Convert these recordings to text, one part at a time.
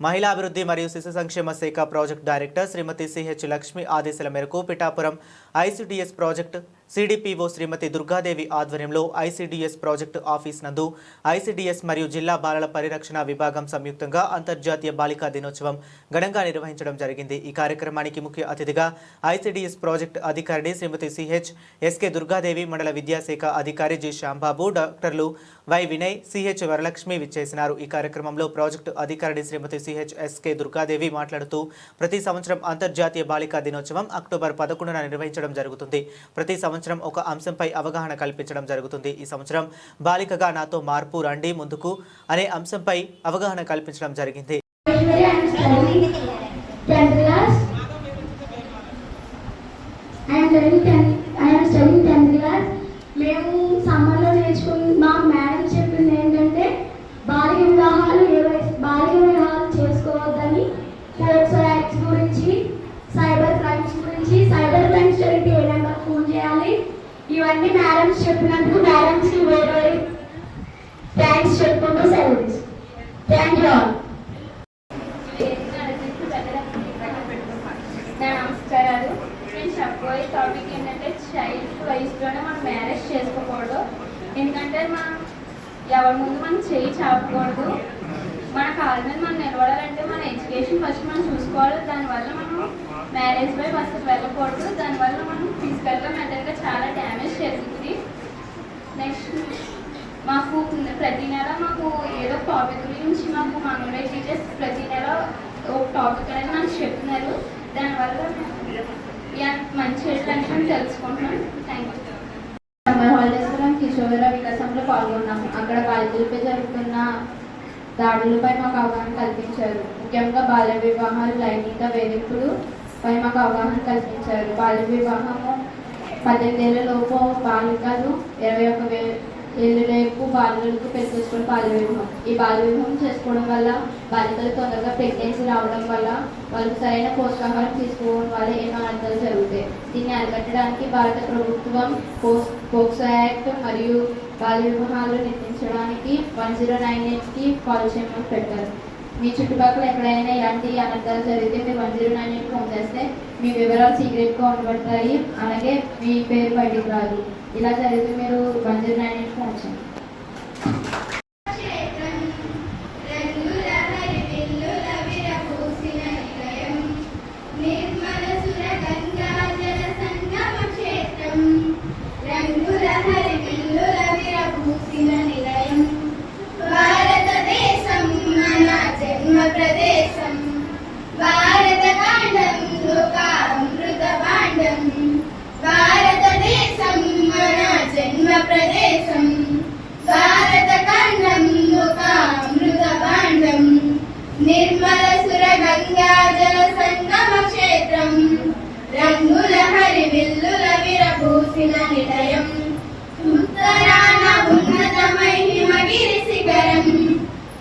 మహిళాభివృద్ధి మరియు శిశు సంక్షేమ శాఖ project director Shrimati CH Lakshmi ఆదేశాల మేరకు Pithapuram ICDS project CDPO Shrimati Durgadevi ఆధ్వర్యంలో ఐసిడిఎస్ ప్రాజెక్టు ఆఫీస్ నందు ఐసిడిఎస్ మరియు జిల్లా బాలల పరిరక్షణ విభాగం సంయుక్తంగా అంతర్జాతీయ బాలికా దినోత్సవం ఘనంగా నిర్వహించడం జరిగింది. ఈ కార్యక్రమానికి ముఖ్య అతిథిగా ఐసిడిఎస్ ప్రాజెక్ట్ అధికారిణి శ్రీమతి సిహెచ్ ఎస్కే దుర్గాదేవి మండల విద్యాశాఖ అధికారి జి శ్యాంబాబు డాక్టర్లు వై వినయ్ సిహెచ్ వరలక్ష్మి విచ్చేసినారు. ఈ కార్యక్రమంలో ప్రాజెక్టు అధికారిణి శ్రీమతి సిహెచ్ ఎస్కే దుర్గాదేవి మాట్లాడుతూ ప్రతి సంవత్సరం అంతర్జాతీయ బాలికా దినోత్సవం అక్టోబర్ పదకొండున నిర్వహించడం జరుగుతుంది. ప్రతి సంవత్సరం ఒక అంశంపై అవగాహన కల్పించడం జరుగుతుంది. ఈ సంవత్సరం బాలికగా నాతో మార్పు రండి ముందుకు అనే అంశంపై అవగాహన కల్పించడం జరిగింది. మేము సమ్మర్లో నేర్చుకున్న studying 10th class. I am studying 10th, I am studying 10th class. మేము సమ్మర్లో నేర్చుకున్న మా మేడం చెప్పింది ఏంటంటే బాలిక వివాహాలు ఏ వయసు బాలిక వివాహాలు చేసుకోవద్దని ఫోక్సో యాక్ట్స్ గురించి సైబర్ క్రైమ్స్ గురించి సైబర్ క్రైమ్స్ జరిగితే ఏ నెంబర్ ఫోన్ చేయాలి ఇవన్నీ మేడమ్స్ చెప్పినందుకు మేడమ్స్కి వేరే థ్యాంక్స్ చెప్పుకుంటూ సెలవు థ్యాంక్ యూ ఆల్ నమస్కారాలు. నేను చెప్పబోయే టాపిక్ ఏంటంటే చైల్డ్ వయసులోనే మనం మ్యారేజ్ చేసుకోకూడదు. ఎందుకంటే మనం ఎవరి ముందు మనం చేయి చాపకూడదు. మన కాళ్ళ మీద మనం నిలబడాలంటే మన ఎడ్యుకేషన్ ఫస్ట్ మనం చూసుకోవాలి. దానివల్ల మనం మ్యారేజ్ పై ఫస్ట్ వెళ్ళకూడదు. దానివల్ల మనం ఫిజికల్గా మెంటల్గా చాలా డ్యామేజ్ జరుగుతుంది. నెక్స్ట్ మాకు ప్రతి నెల మాకు ఏదో టాపిక్ గురించి మాకు మన టీచర్స్ ప్రతి నెల ఒక టాపిక్ అనేది మనకు చెప్తున్నారు. దానివల్ల యా- మంచి విషయం తెలుసుకుంటున్నాం. థ్యాంక్ యూ సమ్మర్ హాలిడేస్ కూడా కిషోర వికాసంలో పాల్గొన్నాము అక్కడ బాలికలపై జరుగుతున్న దాడులపై మాకు అవగాహన కల్పించారు. ముఖ్యంగా బాల్య వివాహాలు లైంగిక వేధింపులు పై మాకు అవగాహన కల్పించారు. బాల్య వివాహము పద్దెనిమిది ఏళ్ళ లోపు బాలికలు ఇరవై ఒక వే ఏళ్ళ బాలికలకు పెళ్ళి చేసుకోవడం బాల్య వివాహం. ఈ బాల్య వివాహం చేసుకోవడం వల్ల బాలికలు తొందరగా ప్రెగ్నెన్సీ రావడం వల్ల వాళ్ళకి సరైన పోషకాహారం తీసుకోవడం వల్ల ఎన్నో అనర్థాలు జరుగుతాయి. దీన్ని అరికట్టడానికి భారత ప్రభుత్వం పోక్సో యాక్ట్ మరియు బాల్య వివాహాలు నిర్మించడానికి వన్ జీరో నైన్ ఎయిట్కి కాల్ చేయమని పెట్టారు. మీ చుట్టుపక్కల ఎక్కడైనా ఇలాంటి అనర్థాలు జరిగితే మీరు one zero nine eight phone చేస్తే మీ వివరాలు సీక్రెట్గా ఉండబడతాయి. అలాగే మీ పేరు బయటికి రాదు. ఇలా జరిగితే మీరు one zero nine eight phone చేయండి. విరబూసిన నిలయం ఉత్తరాన ఉన్నతమై హిమగిరి శిఖరం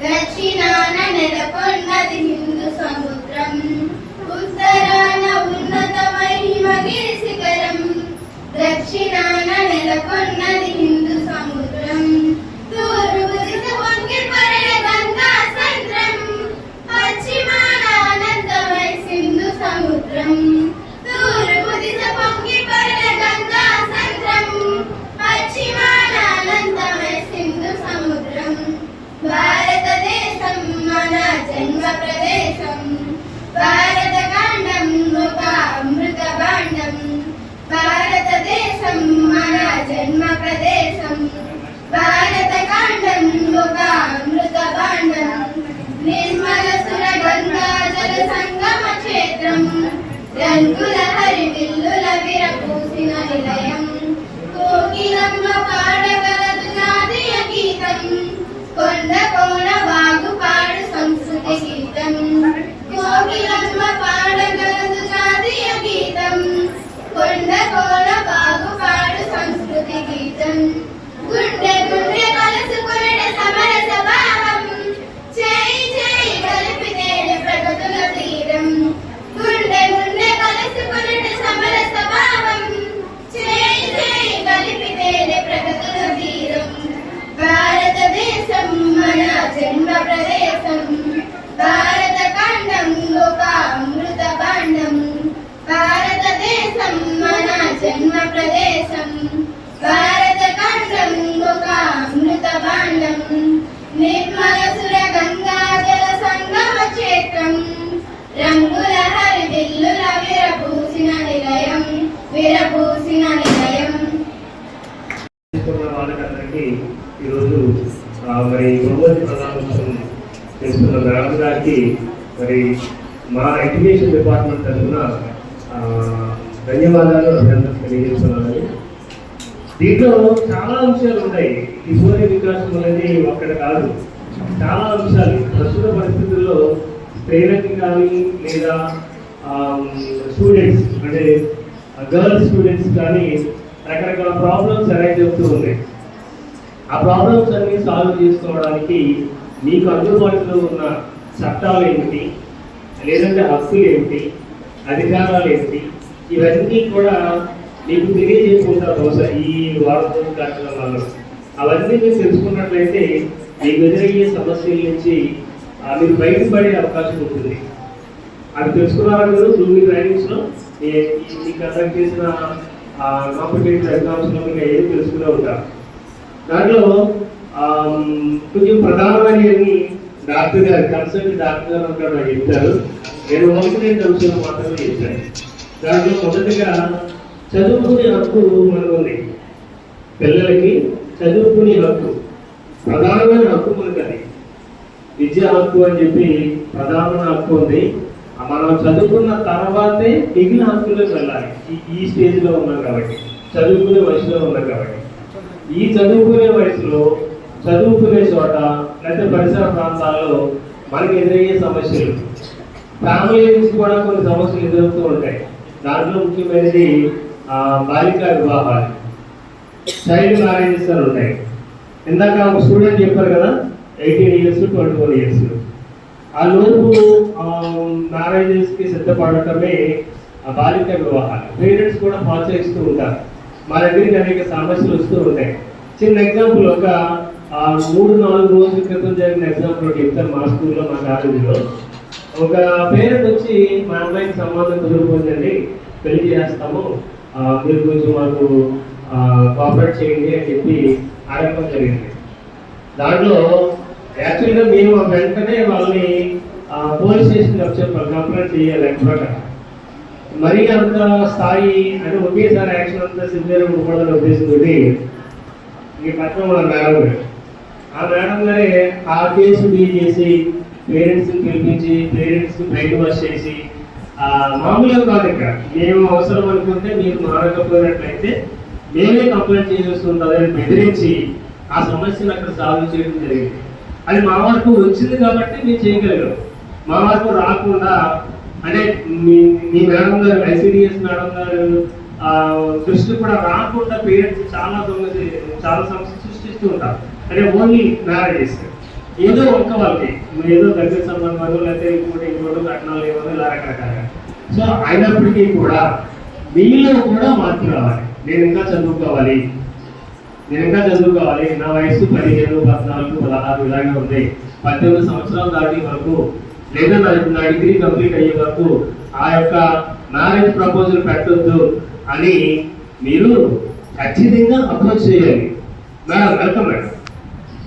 దక్షిణాన నెలకొన్నది హిందూ సముద్రం. ఉత్తరాన ఉన్నతమై హిమగిరి శిఖరం దక్షిణాన నెలకొన్నది రంగుల హరి నిర్మలసుర గంగాజల సంగమ క్షేత్రం. రంగుల హరిదిల్లుల విరపూసిన నిలయం విరపూసిన నిలయం. వాళ్ళకందరికీ ఈరోజు మరి గౌరవ ప్రధానోత్సవం గారికి మరి మా ఎడ్యుకేషన్ డిపార్ట్మెంట్ తరఫున ధన్యవాదాలు తెలియజేస్తున్నాను దీంట్లో చాలా అంశాలు ఉన్నాయి. కిశోరి వికాసం అనేది ఒక్కడ కాదు. చాలా అంశాలు. ప్రస్తుత పరిస్థితుల్లో స్త్రీలకి కానీ లేదా స్టూడెంట్స్ అంటే గర్ల్స్ స్టూడెంట్స్ కానీ రకరకాల ప్రాబ్లమ్స్ అరైజ్ అవుతూ ఉన్నాయి. ఆ ప్రాబ్లమ్స్ అన్ని సాల్వ్ చేసుకోవడానికి మీకు అందుబాటులో ఉన్న చట్టాలు ఏమిటి లేదంటే హక్కులు ఏమిటి అధికారాలు ఏమిటి ఇవన్నీ కూడా మీకు తెలియజేసుకుంటారు బహుశా ఈ వారం రోజుల అవన్నీ మీరు తెలుసుకున్నట్లయితే మీకు ఎదురయ్యే సమస్యల నుంచి మీరు బయటపడే అవకాశం ఉంటుంది. అది తెలుసుకున్నారా మీరు? జూమి ట్రైనింగ్స్ ఈ- కండక్ట్ చేసిన కాంపిటేటివ్ ఎగ్జామ్స్లో మీరు మీకు ఏం తెలుసుకునే ఉంటారు? దాంట్లో కొంచెం ప్రధానమైనవి డాక్టర్ గారు కన్సల్ట్ డాక్టర్ గారు ఉంటారు నాకు చెప్తారు నేను ఒకటి నేను తెలుసుకున్న మాత్రమే చెప్తాను దాంట్లో మొదటిగా చదువుకునే హక్కు మనకు ఉంది పిల్లలకి చదువుకునే హక్కు ప్రధానమైన హక్కు మనకు అది విద్య హక్కు అని చెప్పి ప్రధానమైన హక్కు ఉంది. మనం చదువుకున్న తర్వాతే మిగిలిన హక్కులకు వెళ్ళాలి. ఈ స్టేజ్లో ఉన్నాం కాబట్టి చదువుకునే వయసులో ఉన్నాం కాబట్టి. ఈ చదువుకునే వయసులో చదువుకునే చోట లేకపోతే పరిసర ప్రాంతాల్లో మనకి ఎదురయ్యే సమస్యలు. ఫ్యామిలీ నుంచి కూడా కొన్ని సమస్యలు ఎదురవుతూ ఉంటాయి. దాంట్లో ముఖ్యమైనది బాలికా వివాహాలు. చైల్డ్ మ్యారేజెస్ అని ఉంటాయి ఇందాక ఒక స్టూడెంట్ చెప్పారు కదా eighteen years twenty four years. ఆ లోపు మ్యారేజెస్కి సిద్ధపడటమే ఆ బాలిక వివాహాలు. పేరెంట్స్ కూడా ప్రోత్సహిస్తూ ఉంటారు. మా దగ్గరికి అనేక సమస్యలు వస్తూ ఉంటాయి. చిన్న ఎగ్జాంపుల్ ఒక మూడు నాలుగు రోజుల క్రితం జరిగిన ఎగ్జాంపుల్ ఒకటి చెప్తాను మా స్కూల్లో మా కాలేజీలో. ఒక పేరెంట్ వచ్చి మా అమ్మాయికి సంబంధం కుదిరిపోయిందండి పెళ్ళి చేస్తాము మీరు కొంచెం మాకు కోఆపరేట్ చేయండి అని చెప్పి అడగడం జరిగింది. దాంట్లో యాక్చువల్గా మేము వెంటనే వాళ్ళని పోలీస్ స్టేషన్కి చెప్పాలి కంప్లైంట్ చేయాలి ఎక్కడ మరీ అంత స్థాయి అంటే ఒకేసారి యాక్షన్ అంతా సివియర్ ఉండకూడదని ఉద్దేశంతో ఈ పక్కన మన మేడం గారు. ఆ మేడం గారే ఆ కేసు డీల్ చేసి పేరెంట్స్ పిలిపించి పేరెంట్స్ బయట వాష్ చేసి మామూలుగా కాదు ఇక్కడ. మేము అవసరం అనుకుంటే మీరు మారకపోయినట్లయితే మేమే కంప్లైంట్ చేయాల్సి ఉంటుందని బెదిరించి ఆ సమస్యను అక్కడ సాల్వ్ చేయడం జరిగింది. అది మా వరకు వచ్చింది కాబట్టి మేము చేయగలిగాం మా వరకు రాకుండా అంటే మీ మీ మేడం గారు ఐసిడిఎస్ మేడం గారు దృష్టి కూడా రాకుండా పేరెంట్స్ చాలా దొంగ చాలా సమస్య సృష్టిస్తూ ఉంటారు. అంటే ఓన్లీ మ్యారేజెస్. ఏదో ఒక్క వాళ్ళకి. ఏదో దగ్గర సంబంధాలు లేకపోతే ఇంకోటి ఇంకోటి కట్నాలు ఏమో ఇలా రకరకాలుగా. సో అయినప్పటికీ కూడా మీలో కూడా మార్పు రావాలి. నేను ఇంకా చదువుకోవాలి. నేను ఇంకా చదువుకోవాలి. నా వయసు పదిహేను పద్నాలుగు పదహారు ఇలాగే ఉంది. పద్దెనిమిది సంవత్సరాలు దాటి వరకు లేదా నా నా డిగ్రీ కంప్లీట్ అయ్యే వరకు ఆ యొక్క మ్యారేజ్ ప్రపోజల్ పెట్టొద్దు అని మీరు ఖచ్చితంగా అప్రోచ్ చేయాలి. Madam welcome madam.